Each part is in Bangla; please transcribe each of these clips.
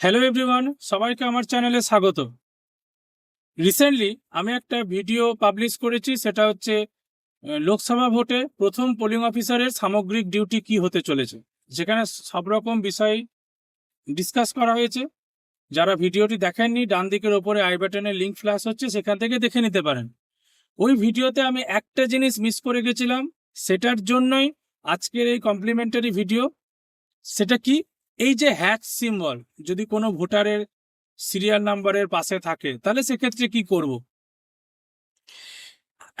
হ্যালো এভরিওয়ান সবাইকে আমার চ্যানেলে স্বাগত। রিসেন্টলি আমি একটা ভিডিও পাবলিশ করেছি, সেটা হচ্ছে লোকসভা ভোটে প্রথম পোলিং অফিসারের সামগ্রিক ডিউটি কি হতে চলেছে। যেখানে সব রকম বিষয় ডিসকাস করা হয়েছে। যারা ভিডিওটি দেখেননি, ডান দিকের ওপরে আই বাটনের লিঙ্ক ফ্ল্যাশ হচ্ছে, সেখান থেকে দেখে নিতে পারেন। ওই ভিডিওতে আমি একটা জিনিস মিস করে গেছিলাম, সেটার জন্যই আজকের এই কমপ্লিমেন্টারি ভিডিও সেটা কি? এই যে হ্যাচ সিম্বল যদি কোনো ভোটারের সিরিয়াল নাম্বারের পাশে থাকে, তাহলে সেক্ষেত্রে কি করব?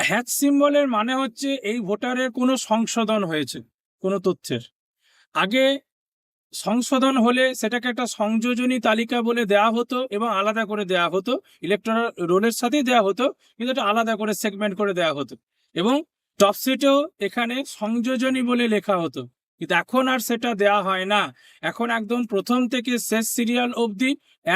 হ্যাচ সিম্বলের মানে হচ্ছে এই ভোটারের কোনো সংশোধন হয়েছে, কোনো তথ্যের। আগে সংশোধন হলে সেটাকে একটা সংযোজনী তালিকা বলে দেয়া হতো এবং আলাদা করে দেয়া হতো ইলেকট্রাল রোলের সাথেই দেয়া হতো, কিন্তু এটা আলাদা করে সেগমেন্ট করে দেয়া হতো। এবং টপসিটেও এখানে সংযোজনী বলে লেখা হতো। কিন্তু এখন আর সেটা দেয়া হয় না। এখন একদম প্রথম থেকে শেষ সিরিয়াল অবধি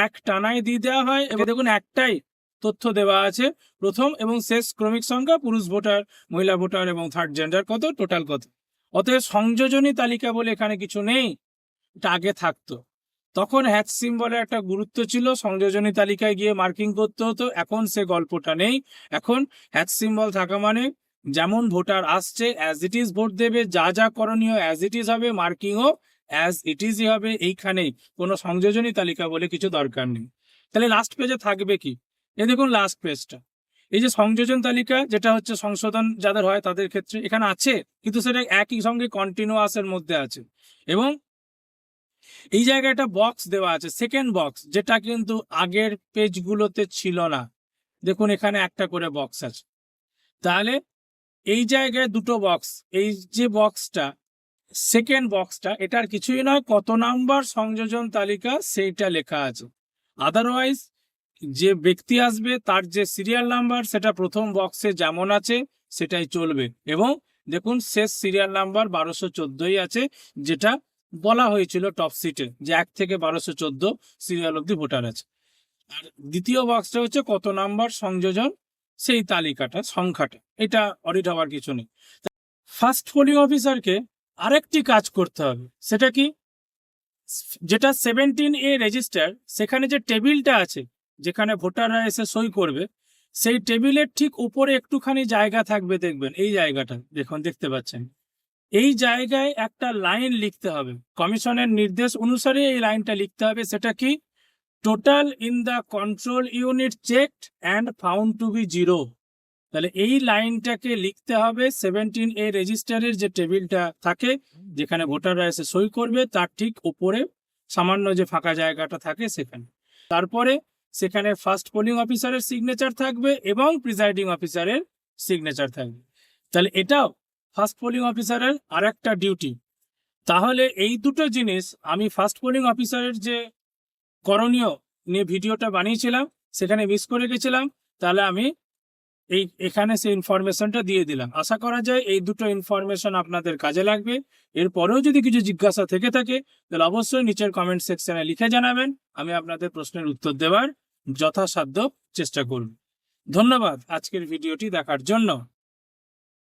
এক টানায় দিয়ে দেওয়া হয় এবং দেখুন একটাই তথ্য দেওয়া আছে। প্রথম এবং শেষ ক্রমিক সংখ্যা পুরুষ ভোটার, মহিলা ভোটার এবং থার্ড জেন্ডার কত? টোটাল কত? অতএব সংযোজনী তালিকা বলে এখানে কিছু নেই, এটা আগে থাকতো। তখন হ্যাচ সিম্বলের একটা গুরুত্ব ছিল, সংযোজনী তালিকায় গিয়ে মার্কিং করতে হতো। এখন সে গল্পটা নেই। এখন হ্যাচ সিম্বল থাকা মানে যেমন ভোটার আসছে অ্যাজ ইট ইজ ভোট দেবে, যা যা করণীয় অ্যাজ ইট ইজ হবে মার্কিংও অ্যাজ ইট ইজই হবে, এইখানেই। কোনো সংযোজনী তালিকা বলে কিছু দরকার নেই। তাহলে লাস্ট পেজে থাকবে কি? এই দেখুন লাস্ট পেজটা এই যে সংযোজন তালিকা, যেটা হচ্ছে সংশোধন যাদের হয় তাদের ক্ষেত্রে এখানে আছে, কিন্তু সেটা একই সঙ্গে কন্টিনিউয়াসের মধ্যে আছে। এবং এই জায়গায় একটা বক্স দেওয়া আছে সেকেন্ড বক্স যেটা কিন্তু আগের পেজগুলোতে ছিল না। দেখুন এখানে একটা করে বক্স আছে। তাহলে এই জায়গায় দুটো বক্স এই যে বক্সটা সেকেন্ড বক্সটা এটার কিছুই নয়, কত নাম্বার সংযোজন তালিকা সেইটা লেখা আছে। আদারওয়াইজ যে ব্যক্তি আসবে, তার যে সিরিয়াল নাম্বার সেটা প্রথম বক্সে যেমন আছে, সেটাই চলবে। এবং দেখুন, শেষ সিরিয়াল নাম্বার বারোশো চোদ্দই আছে, যেটা বলা হয়েছিল টপ সিটে যে এক থেকে বারোশো চোদ্দ সিরিয়াল অব্দি ভোটার আছে। আর দ্বিতীয় বক্সটা হচ্ছে কত নাম্বার সংযোজন? সেই তালিকাটা, সংখ্যাটা। এটা অডিট হওয়ার কিছু নেই। ফার্স্ট পোলিং অফিসারকে আরেকটি কাজ করতে হবে। সেটা কি? যেটা সেভেন্টিন এ রেজিস্টার সেখানে যে টেবিলটা আছে, যেখানে ভোটাররা এসে সই করবে, সেই টেবিলের ঠিক উপরে একটুখানি জায়গা থাকবে দেখবেন। এই জায়গাটা, দেখুন, দেখতে পাচ্ছেন। এই জায়গায় একটা লাইন লিখতে হবে। কমিশনের নির্দেশ অনুসারে এই লাইনটা লিখতে হবে। সেটা কি? Total in the control unit checked and found to be zero তাহলে এই লাইনটাকে লিখতে হবে সেভেন্টিন এ রেজিস্টারের যে টেবিলটা থাকে, যেখানে ভোটাররা এসে সই করবে, তার ঠিক উপরে সামান্য যে ফাঁকা জায়গাটা থাকে সেখানে। তারপরে সেখানে ফার্স্ট পোলিং অফিসারের সিগনেচার থাকবে এবং প্রিসাইডিং অফিসারের সিগনেচার থাকবে। তাহলে এটাও ফার্স্ট পোলিং অফিসারের আর একটা ডিউটি তাহলে এই দুটো জিনিস আমি ফার্স্ট পোলিং অফিসারের যে করণীয় নিয়ে ভিডিওটা বানিয়েছিলাম, সেখানে মিস করে গেছিলাম, তাহলে আমি এই, এখানে সেই ইনফরমেশনটা দিয়ে দিলাম। আশা করা যায় এই দুটো ইনফরমেশন আপনাদের কাজে লাগবে। এরপরেও যদি কিছু জিজ্ঞাসা থেকে থাকে, তাহলে অবশ্যই নিচের কমেন্ট সেকশনে লিখে জানাবেন, আমি আপনাদের প্রশ্নের উত্তর দেওয়ার যথাসাধ্য চেষ্টা করব। ধন্যবাদ আজকের ভিডিওটি দেখার জন্য।